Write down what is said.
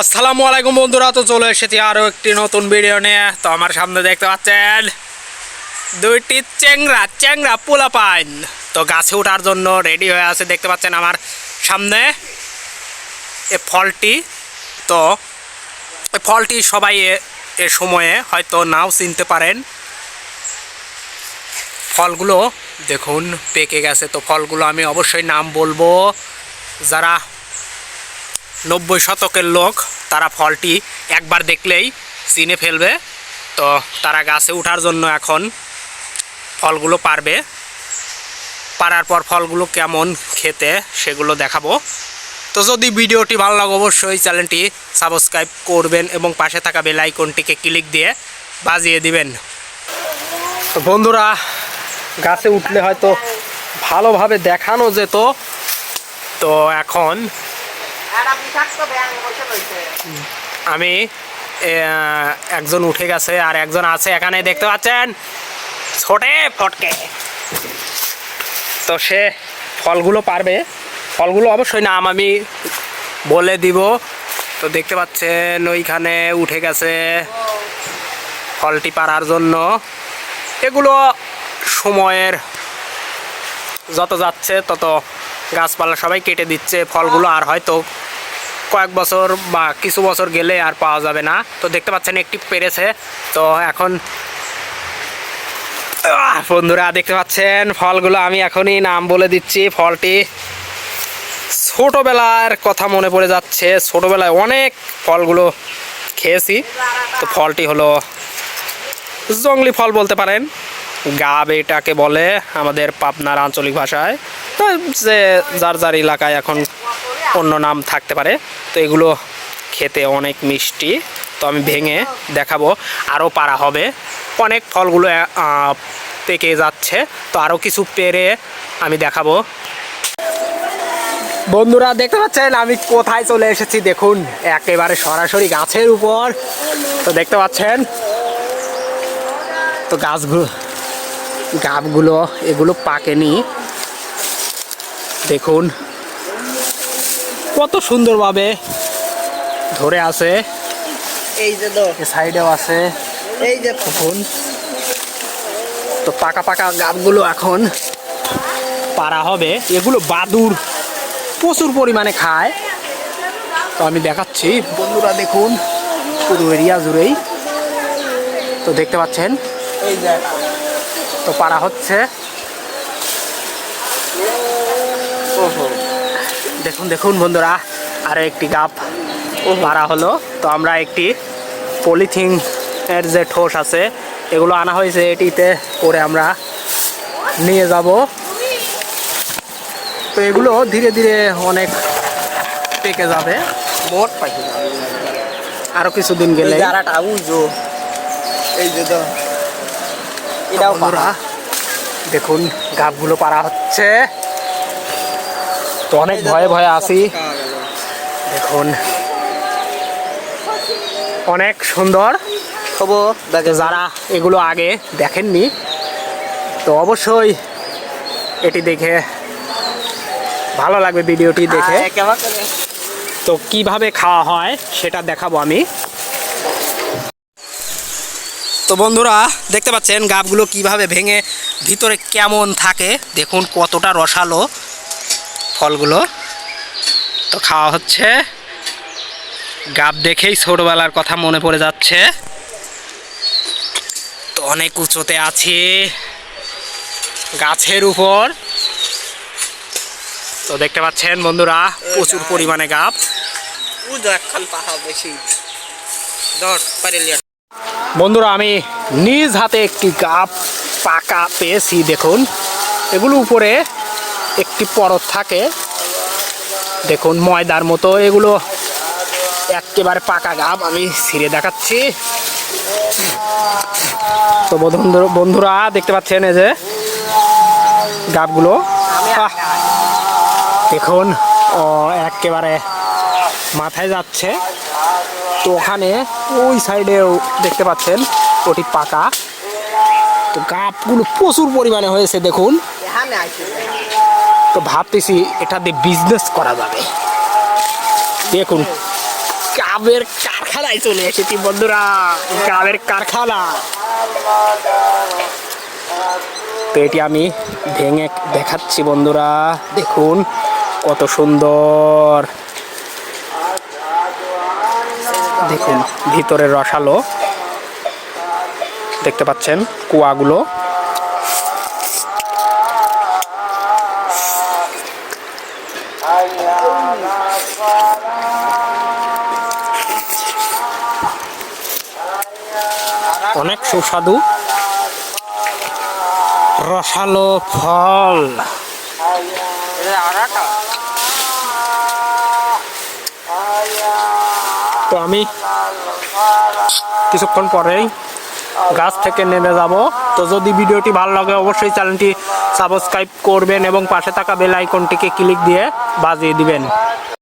আসসালামু আলাইকুম বন্ধুরা, তো চলে এসেছি আরও একটি নতুন ভিডিও নিয়ে। তো আমার সামনে দেখতে পাচ্ছেন দুইটি চেংরা চেংরা পোলা পাইন তো গাছে ওঠার জন্য রেডি হয়ে আছে, দেখতে পাচ্ছেন আমার সামনে এ ফলটি। তো এই ফলটি সবাই এ- এ সময়ে হয়তো নাও চিনতে পারেন। ফলগুলো দেখুন, পেকে গেছে। তো ফলগুলো আমি অবশ্যই নাম বলব। যারা নব্বই শতকের লোক, তারা ফলটি একবার দেখলেই চিনে ফেলবে। তো তারা গাছে ওঠার জন্য এখন ফলগুলো পারবে। পারার পর ফলগুলো কেমন খেতে সেগুলো দেখাবো। তো যদি ভিডিওটি ভালো লাগে, অবশ্যই চ্যানেলটি সাবস্ক্রাইব করবেন এবং পাশে থাকা বেল আইকনটিকে ক্লিক দিয়ে বাজিয়ে দিবেন। তো বন্ধুরা, গাছে উঠলে হয়তো ভালোভাবে দেখানো যেত। তো এখন আমি একজন উঠে গেছে আর একজন আছে এখানে, দেখতে পাচ্ছেন? ছোটে ফটকে। তো সে ফলগুলো পারবে। ফলগুলো অবশ্যই নাম আমি বলে দিব। তো দেখতে পাচ্ছেন, ওইখানে উঠে গেছে ফলটি পারার জন্য। এগুলো সময়ের, যত যাচ্ছে তত গাছপালা সবাই কেটে দিচ্ছে, ফলগুলো আর হয়তো কয়েক বছর বা কিছু বছর গেলে আর পাওয়া যাবে না। তো দেখতে পাচ্ছেন একটি পেরেছে। তো এখন বন্ধুরা দেখতে পাচ্ছেন, ফলগুলো আমি এখনই নাম বলে দিচ্ছি। ফলটি ছোটোবেলার কথা মনে পড়ে যাচ্ছে। ছোটোবেলায় অনেক ফলগুলো খেয়েছি। তো ফলটি হলো জঙ্গলি ফল বলতে পারেন। গাব এটাকে বলে আমাদের পাবনার আঞ্চলিক ভাষায়। তো যে যার যার এলাকায় এখন অন্য নাম থাকতে পারে। তো এগুলো খেতে অনেক মিষ্টি। তো আমি ভেঙে দেখাবো আরও পারা হবে। অনেক ফলগুলো পেকে যাচ্ছে। তো আরও কিছু পেরে আমি দেখাবো। বন্ধুরা, দেখতে পাচ্ছেন? আমি কোথায় চলে এসেছি? দেখুন, একেবারে সরাসরি গাছের উপর। তো দেখতে পাচ্ছেন? তো গাছগুলো, গাবগুলো, এগুলো পাকেনি। দেখুন কত সুন্দরভাবে ধরে আছে। এই যে তো সাইডেও আছে। এই যে দেখুন তো পাকা পাকা গাছগুলো এখন পারা হবে। এগুলো বাদুর প্রচুর পরিমাণে খায়। তো আমি দেখাচ্ছি। বন্ধুরা দেখুন পুরো এরিয়া জুড়েই। তো দেখতে পাচ্ছেন? এই যে। তো পারা হচ্ছে। ওহো। দেখুন দেখুন বন্ধুরা আরও একটি গাপ মারা হলো। তো আমরা একটি পলিথিন এর যে ঠোস আছে এগুলো আনা হয়েছে এটিতে করে আমরা নিয়ে যাব। তো এগুলো ধীরে ধীরে অনেক পেকে যাবে। মোট পাখি। আরও কিছুদিন গেলে এই যে তো এটাও দেখুন গাপগুলো পারা হচ্ছে। তো অনেক ভয়ে ভয়ে আসি। দেখুন অনেক সুন্দর। খবর দেখে যারা এগুলো আগে দেখেননি তো অবশ্যই এটি দেখে ভালো লাগবে ভিডিওটি দেখে। তো কীভাবে খাওয়া হয় সেটা দেখাবো আমি। তো বন্ধুরা দেখতে পাচ্ছেন গাবগুলো কীভাবে ভেঙে ভিতরে কেমন থাকে। দেখুন কতটা রসালো। ফলগুলো। তো খাওয়া হচ্ছে। গাব দেখেই ছোটবেলার কথা মনে পড়ে যাচ্ছে। তো অনেক উঁচুতে আছি। গাছের উপর। তো দেখতে পাচ্ছেন বন্ধুরা, প্রচুর পরিমাণে গাব। বন্ধুরা, আমি নিজ হাতে একটি গাপ পাকা পেয়েছি, দেখুন। এগুলো উপরে একটি পরত থাকে। দেখুন, ময়দার মতো এগুলো একেবারে পাকা গাব, আমি ছিঁড়ে দেখাচ্ছি। তো বন্ধু বন্ধুরা, দেখতে পাচ্ছেন এই যে গাবগুলো? দেখুন, ও একেবারে মাথায় যাচ্ছে। তো ওখানে ওই সাইডেও দেখতে পাচ্ছেন, ওটি পাকা। তো গাপগুলো প্রচুর পরিমাণে হয়েছে, দেখুন। তো ভাবতেছি এটা দিয়ে বিজনেস করা যাবে। দেখুন, কাবের কারখানায় চলে এসেছি বন্ধুরা। কাবের কারখানা। তো এটি আমি ভেঙে দেখাচ্ছি বন্ধুরা। দেখুন, কত সুন্দর। দেখুন, ভিতরে রসালো। দেখতে পাচ্ছেন, কুয়াগুলো। অনেক সুস্বাদু। রসালো ফল। তো আমি কিছুক্ষণ পরেই গাছ থেকে নেমে যাব। তো যদি ভিডিওটি ভালো লাগে, অবশ্যই চ্যানেলটি সাবস্ক্রাইব করবেন এবং পাশে থাকা বেল আইকনটিকে ক্লিক দিয়ে বাজিয়ে দিবেন।